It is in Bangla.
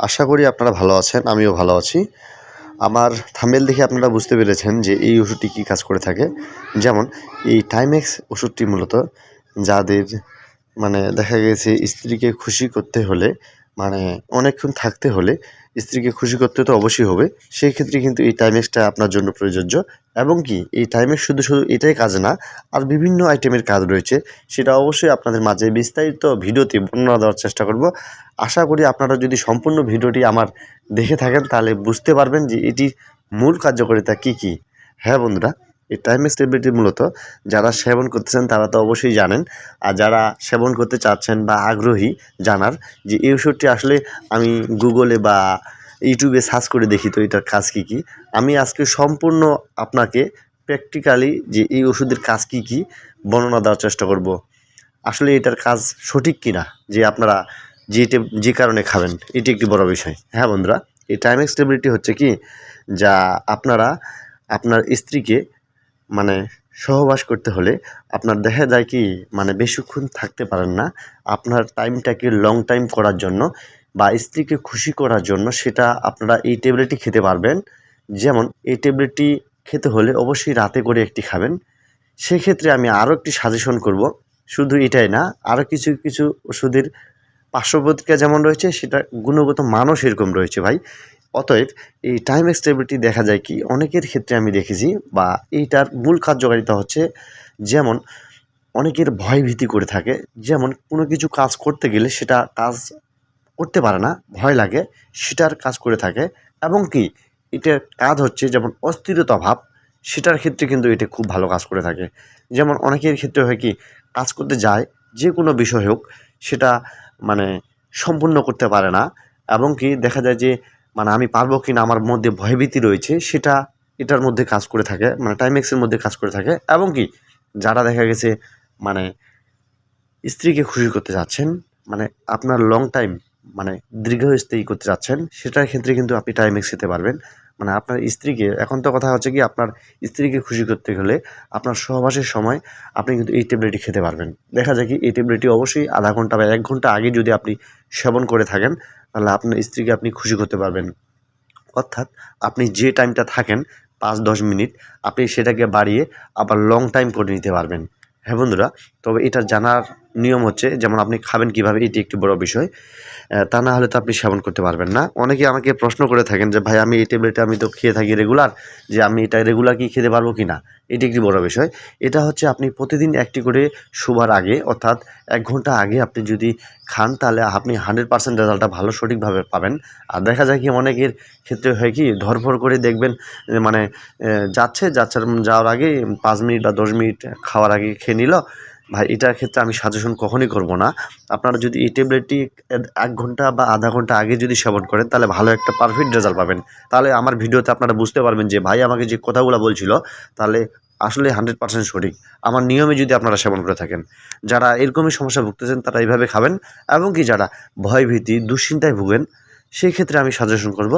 আশা করি আপনারা ভালো আছেন, আমিও ভালো আছি। আমার থামেল দেখে আপনারা বুঝতে পেরেছেন যে এই ওষুধটি কী কাজ করে থাকে। যেমন, এই টাইমেক্স ওষুধটি মূলত যাদের মানে দেখা গেছে স্ত্রীকে খুশি করতে হলে মানে অনেকক্ষণ থাকতে হলে স্ত্রীকে খুশি করতে তো অবশ্যই হবে। সেই ক্ষেত্রে কিন্তু এই টাইমেক্সটা আপনার জন্য প্রযোজ্য এবং কি এই টাইমেক্স শুধু শুধু এটাই কাজ না, আর বিভিন্ন আইটেমের কাজ রয়েছে। সেটা অবশ্যই আপনাদের মাঝে বিস্তারিত ভিডিওতে বর্ণনা দেওয়ার চেষ্টা করব। আশা করি আপনারা যদি সম্পূর্ণ ভিডিওটি আমার দেখে থাকেন, তাহলে বুঝতে পারবেন যে এটির মূল কার্যকারিতা কী কী। হ্যাঁ বন্ধুরা এই টাইমেক্স স্টেবিলিটি মূলত যারা সেবন করতেছেন তারা তো অবশ্যই জানেন। আর যারা সেবন করতে চাচ্ছেন বা আগ্রহী জানার যে এই ওষুধটি আসলে আমি গুগলে বা ইউটিউবে সার্চ করে দেখি তো এটার কাজ কী কী। আমি আজকে সম্পূর্ণ আপনাকে প্র্যাকটিক্যালি যে এই ওষুধের কাজ কী কী বর্ণনা দেওয়ার চেষ্টা করব। আসলে এটার কাজ সঠিক কিনা? যে আপনারা যেটা যে কারণে খাবেন, এটি একটি বড় বিষয়। হ্যাঁ বন্ধুরা, এই টাইমেক্স ট্যাবলেটটি হচ্ছে কি? যা আপনারা, আপনার স্ত্রীকে মানে সহবাস করতে হলে আপনার দেখা যায় কি মানে বেশিক্ষণ থাকতে পারেন না। আপনার টাইমটাকে লং টাইম করার জন্য বা স্ত্রীকে খুশি করার জন্য সেটা আপনারা এই ট্যাবলেটটি খেতে পারবেন। যেমন এই ট্যাবলেটটি খেতে হলে অবশ্যই রাতে করে একটি খাবেন। সেক্ষেত্রে আমি আরও একটি সাজেশন করব। শুধু এটাই না, আরও কিছু কিছু ওষুধের পার্শ্বপ্রতিক্রিয়া যেমন রয়েছে সেটা গুণগত মানও সেরকম রয়েছে ভাই। অতএব এই টাইম এক্সটেবিলিটি দেখা যায় কি? অনেকের ক্ষেত্রে আমি দেখেছি বা এইটার মূল কার্যকারিতা হচ্ছে যেমন অনেকের ভয় ভীতি করে থাকে, যেমন কোনো কিছু কাজ করতে গেলে সেটা কাজ করতে পারে না, ভয় লাগে, সেটার কাজ করে থাকে এবং কি? এটার কাজ হচ্ছে যেমন অস্থিরতা ভাব, সেটার ক্ষেত্রে কিন্তু এটা খুব ভালো কাজ করে থাকে। যেমন অনেকের ক্ষেত্রে হয় কি? কাজ করতে যায়, যে কোনো বিষয় হোক, সেটা মানে সম্পূর্ণ করতে পারে না এবং কি? দেখা যায় যে মানে আমি পারব কি না আমার মধ্যে ভয়ভীতি রয়েছে, সেটা এটার মধ্যে কাজ করে থাকে মানে টাইমেক্সের মধ্যে কাজ করে থাকে। এবং কি, যারা দেখা গেছে মানে স্ত্রীকে খুশি করতে যাচ্ছেন মানে আপনার লং টাইম মানে দীর্ঘস্থায়ী করতে যাচ্ছেন, সেটার ক্ষেত্রে কিন্তু আপনি টাইমেক্স খেতে পারবেন। মানে আপনার স্ত্রীকে, এখন তো কথা হচ্ছে কি, আপনার স্ত্রীকে খুশি করতে গেলে আপনার সহবাসের সময় আপনি কিন্তু এই ট্যাবলেটটি খেতে পারবেন। দেখা যায় কি, এই ট্যাবলেটটি অবশ্যই আধা ঘণ্টা বা এক ঘণ্টা আগে যদি আপনি সেবন করে থাকেন তাহলে আপনার স্ত্রীকে আপনি খুশি করতে পারবেন। অর্থাৎ আপনি যে টাইমটা থাকেন, পাঁচ, দশ মিনিট, আপনি সেটাকে বাড়িয়ে আবার লং টাইম করে নিতে পারবেন। হ্যাঁ বন্ধুরা? তবে এটা জানার নিয়ম হচ্ছে, যেমন আপনি খাবেন কীভাবে, এটি একটি বড় বিষয়। তা না হলে তো আপনি সেবন করতে পারবেন না। অনেকে আমাকে প্রশ্ন করে থাকেন যে, ভাই, আমি এই ট্যাবলেটটা, আমি তো খেয়ে থাকি রেগুলার, যে আমি এটা রেগুলার কি খেতে পারব কি না এটি একটি বড় বিষয়। এটা হচ্ছে আপনি প্রতিদিন একটি করে শোবার আগে, অর্থাৎ এক ঘণ্টা আগে আপনি যদি খান, তাহলে আপনি হান্ড্রেড পার্সেন্ট রেজাল্টটা ভালো সঠিকভাবে পাবেন। আর দেখা যায় কি, অনেকের ক্ষেত্রে হয় কি, ধরফর করে দেখবেন মানে যাচ্ছে যাচ্ছে, যাওয়ার আগে পাঁচ মিনিট বা দশ মিনিট খাওয়ার আগে খেয়ে নিল ভাই, এটার ক্ষেত্রে আমি সাজেশন কখনই করব না। আপনারা যদি এই ট্যাবলেটটি এক ঘণ্টা বা আধা ঘণ্টা আগে যদি সেবন করেন, তাহলে ভালো একটা পারফেক্ট রেজাল্ট পাবেন। তাহলে আমার ভিডিওতে আপনারা বুঝতে পারবেন যে, ভাই, আমাকে যে কথাগুলো বলছিল, তাহলে আসলে হান্ড্রেড পার্সেন্ট সঠিক। আমার নিয়মে যদি আপনারা সেবন করে থাকেন। যারা এরকমই সমস্যা ভুগতেছেন, তারা এইভাবে খাবেন। এবং কি যারা ভয়ভীতি, দুশ্চিন্তায় ভুগেন, সেই ক্ষেত্রে আমি সাজেশন করব